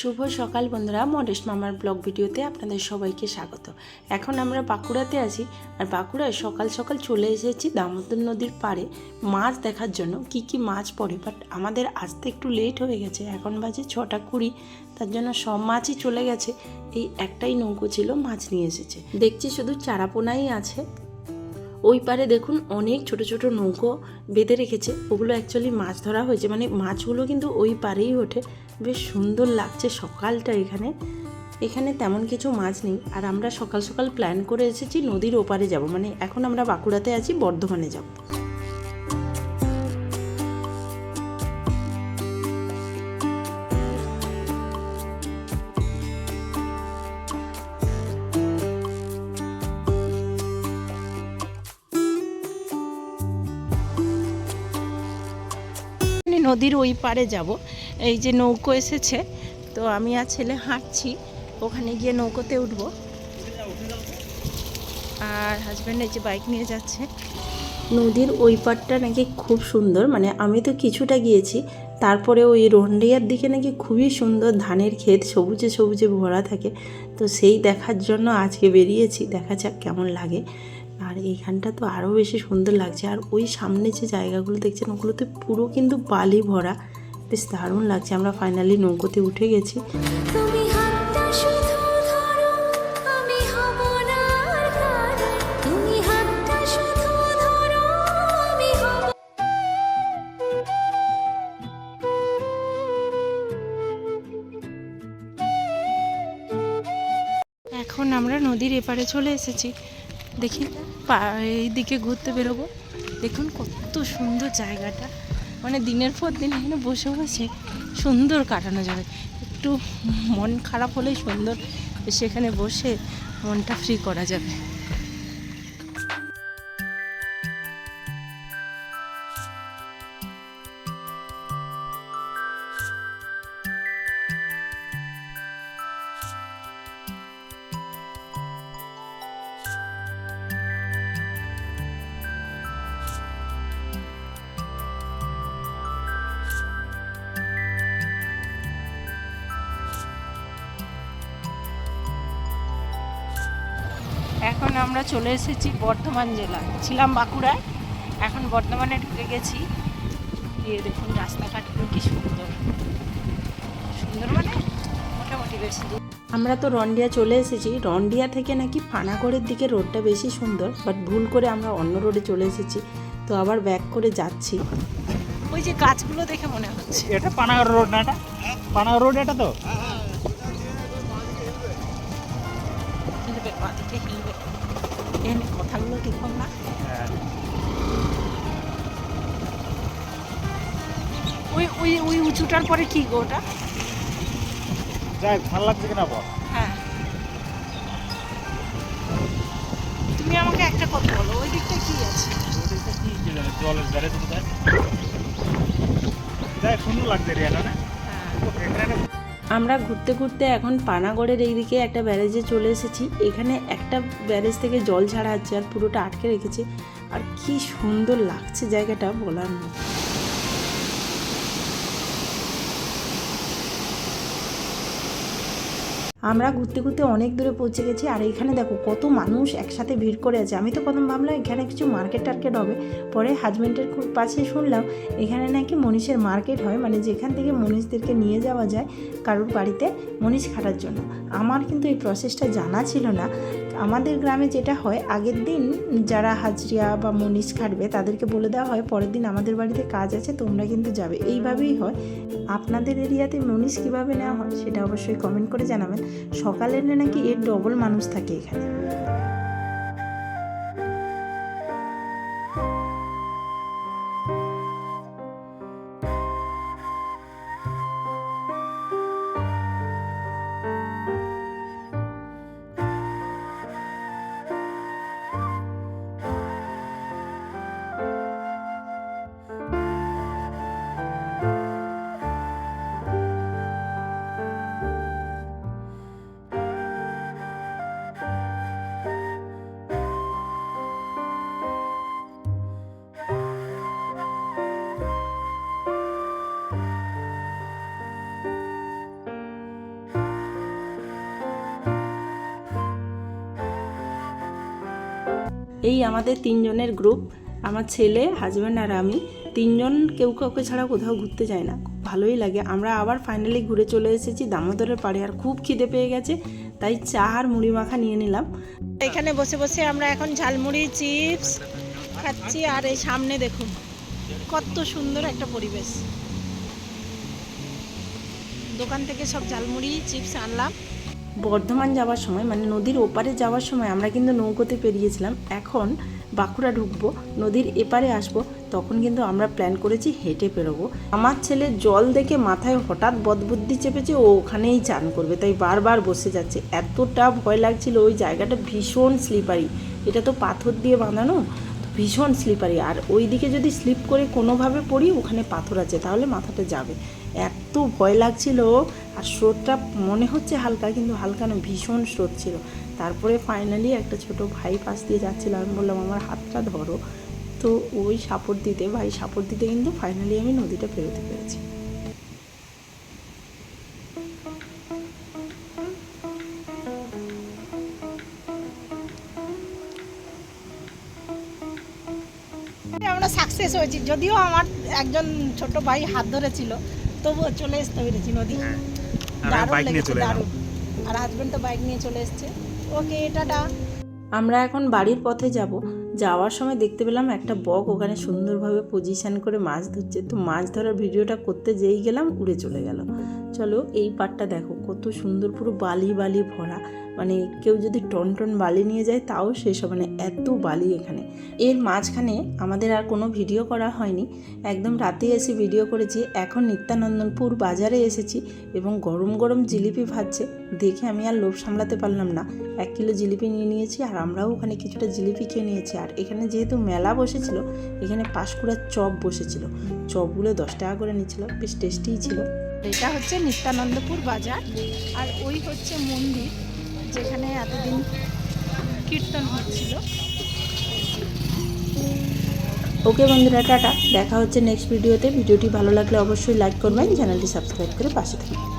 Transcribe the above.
শুভ সকাল বন্ধুরা মডেশ মামার ব্লগ ভিডিওতে আপনাদের সবাইকে স্বাগত। এখন আমরা বাঁকুড়াতে আছি, আর বাঁকুড়ায় সকাল সকাল চলে এসেছি দামোদর নদীর পাড়ে মাছ দেখার জন্য। কি কি মাছ পড়ে? বাট আমাদের আসতে একটু লেট হয়ে গেছে, এখন বাজে ছটা কুড়ি, তার জন্য সব মাছই চলে গেছে। এই একটাই নৌকো ছিল, মাছ নিয়ে এসেছে। দেখছি শুধু চারাপোনাই আছে। ওই পারে দেখুন অনেক ছোট ছোট নৌকো বেঁধে রেখেছে, ওগুলো অ্যাকচুয়ালি মাছ ধরা হয়েছে মানে মাছগুলো কিন্তু ওই পারেই ওঠে। বেশ সুন্দর লাগছে সকালটা এখানে। এখানে তেমন কিছু মাছ নেই। আর আমরা সকাল সকাল প্ল্যান করে এসেছি নদীর ওপারে যাব। মানে এখন আমরা বাঁকুড়াতে আছি, বর্ধমানে যাব। আমি নদীর ওই পারে যাব। এই যে নৌকো এসেছে, তো আমি আর ছেলে হাঁটছি, ওখানে গিয়ে নৌকোতে উঠবো। আর হাজব্যান্ড এই যে বাইক নিয়ে যাচ্ছে। নদীর ওই পারটা নাকি খুব সুন্দর মানে আমি তো কিছুটা গিয়েছি, তারপরে ওই রন্ডিয়ার দিকে নাকি খুবই সুন্দর ধানের ক্ষেত সবুজে সবুজে ভরা থাকে, তো সেই দেখার জন্য আজকে বেরিয়েছি, দেখা যাক কেমন লাগে। আর এইখানটা তো আরও বেশি সুন্দর লাগছে, আর ওই সামনে যে জায়গাগুলো দেখছেন, ওগুলোতে পুরো কিন্তু বালি ভরা। বেশ দারুণ লাগছে। আমরা ফাইনালি নৌকোতে উঠে গেছি। এখন আমরা নদীর এপারে চলে এসেছি। দেখি পা- এই দিকে ঘুরতে বেরোবো। দেখুন কত সুন্দর জায়গাটা। মানে দিনের পর দিন এখানে বসে বসে সুন্দর কাটানো যাবে। একটু মন খারাপ হলেই সুন্দর সেখানে বসে মনটা ফ্রি করা যাবে। এখন আমরা চলে এসেছি বর্ধমান জেলা। ছিলাম বাঁকুড়ায় এখন বর্ধমানে ঢুকে গেছি। গিয়ে দেখুন রাস্তাঘাটগুলো কি সুন্দর। সুন্দর মানে মোটামুটি বেশ আমরা তো রন্ডিয়া চলে এসেছি। রন্ডিয়া থেকে নাকি ফানাগড়ের দিকে রোডটা বেশি সুন্দর বাট ভুল করে আমরা অন্য রোডে চলে এসেছি। তো আবার ব্যাক করে যাচ্ছি। ওই যে গাছগুলো দেখে মনে হচ্ছে। এটা পানাগড় রোড না এটা? পানাগড় রোড এটা তো? হিলবে বাদিকে হিলবে। এখানে কথাগুলো দেখুন না ওই ওই ওই উঁচুটার পরে কি গো ওটা যাই ভালো লাগছে কিনা বল হ্যাঁ তুমি আমাকে একটা কথা বলো ওই দিকটা কি আছে জলের ধারে তুমি যাই সুন্দর লাগছে রে এটা না আমরা ঘুরতে ঘুরতে এখন পানাগড়ের এইদিকে একটা ব্যারেজে চলে এসেছি। এখানে একটা ব্যারেজ থেকে জল ছাড়া আর পুরোটা আটকে রেখেছে। আর কি সুন্দর লাগছে জায়গাটা বলার নেই আমরা ঘুরতে ঘুরতে অনেক দূরে পৌঁছে গেছি, আর এখানে দেখো কত মানুষ একসাথে ভিড় করে আছে। আমি তো প্রথম ভাবলাম এখানে কিছু মার্কেট টার্কেট হবে, পরে হাজব্যান্ডের খুব পাশে শুনলাম এখানে নাকি মনীষের মার্কেট হয় মানে যেখান থেকে মনীষদেরকে নিয়ে যাওয়া যায় কারোর বাড়িতে মনীষ খাটার জন্য। আমার কিন্তু এই প্রসেসটা জানা ছিল না। আমাদের গ্রামে যেটা হয়, আগের দিন যারা হাজরিয়া বা মনীষ খাটবে, তাদেরকে বলে দেওয়া হয়, পরের দিন আমাদের বাড়িতে কাজ আছে, তোমরা কিন্তু যাবে। এইভাবেই হয়। আপনাদের এরিয়াতে মনীষ কীভাবে নেওয়া হয়, সেটা অবশ্যই কমেন্ট করে জানাবেন। সকালে নাকি এর ডবল মানুষ থাকে এখানে। এই আমাদের তিনজনের গ্রুপ আমার ছেলে হাজব্যান্ড আর আমি, তিনজন কেউ কাউকে ছাড়া কোথাও ঘুরতে যায় না। ভালোই লাগে। আমরা আবার ফাইনালি ঘুরে চলে এসেছি দামোদরের পাড়ে আর খুব খিদে পেয়ে গেছে, তাই চা আর মুড়ি মাখা নিয়ে নিলাম। এখানে বসে বসে আমরা এখন ঝালমুড়ি, চিপস খাচ্ছি আর এই সামনে দেখুন, কত সুন্দর একটা পরিবেশ। দোকান থেকে সব ঝালমুড়ি, চিপস আনলাম। বর্ধমান যাওয়ার সময় মানে নদীর ওপারে যাওয়ার সময় আমরা কিন্তু নৌকোতে পেরিয়েছিলাম। এখন বাঁকুড়া ঢুকবো, নদীর এপারে আসব, তখন কিন্তু আমরা প্ল্যান করেছি হেঁটে পেরোবো আমার ছেলে জল দেখে মাথায় হঠাৎ বদবুদ্ধি চেপেছে, ও ওখানেই চান করবে। তাই বারবার বসে যাচ্ছে। এতটা ভয় লাগছিল, ওই জায়গাটা ভীষণ স্লিপারি এটা তো পাথর দিয়ে বাঁধানো। ভীষণ স্লিপারি আর ওই দিকে যদি স্লিপ করে কোনোভাবে পড়ি, ওখানে পাথর আছে, তাহলে মাথাটা যাবে। এত ভয় লাগছিল আর স্রোতটা মনে হচ্ছে হালকা, কিন্তু হালকা না, ভীষণ স্রোত ছিল। তারপরে ফাইনালি একটা ছোট ভাই পাশ দিয়ে যাচ্ছিল, আমি বললাম, আমার হাতটা ধরো। তো ওই সাপোর্ট দিতে, ভাই সাপোর্ট দিতে কিন্তু ফাইনালি আমি নদীটা পেরোতে পেরেছি। আমরা সাকসেস হয়েছি। যদিও আমার একজন ছোট ভাই হাত ধরেছিল তবুও চলে আসতে পেরেছি নদী। আর দারুণ লেগেছে দারুণ। আর হাজবেন্ড তো বাইক নিয়ে চলে এসছে। ওকে টাটা। আমরা এখন বাড়ির পথে যাব। যাওয়ার সময় দেখতে পেলাম একটা বক ওখানে সুন্দরভাবে পজিশন করে মাছ ধরছে। তো মাছ ধরার ভিডিওটা করতে যেই গেলাম, উড়ে চলে গেল। চলো এই পাটটা দেখো, কত সুন্দর পুরো বালি বালি ভরা। মানে কেউ যদি টন টন বালি নিয়ে যায়, তাও শেষ হবে না, এত বালি এখানে। এর মাঝখানে আমাদের আর কোনো ভিডিও করা হয়নি। একদম রাতে এসে ভিডিও করেছি। এখন নিত্যানন্দনপুর বাজারে এসেছি এবং গরম গরম জিলিপি ভাজছে। দেখে আমি আর লোভ সামলাতে পারলাম না। এক কিলো জিলিপি নিয়ে নিয়েছি আর আমরাও ওখানে কিছুটা জিলিপি খেয়ে নিয়েছি। আর এখানে যেহেতু মেলা বসেছিল এখানে পাঁশকুড়ার চপ বসেছিল। চপগুলো দশ টাকা করে নিচ্ছিল বেশ টেস্টিই ছিল। এটা হচ্ছে নিত্যানন্দপুর বাজার আর ওই হচ্ছে মন্দির যেখানে এতদিন কীর্তন হচ্ছিল। ওকে বন্ধুরা টাটা। দেখা হচ্ছে নেক্সট ভিডিওতে ভিডিওটি ভালো লাগলে অবশ্যই লাইক করবেন চ্যানেলটি সাবস্ক্রাইব করে পাশে থাকবেন।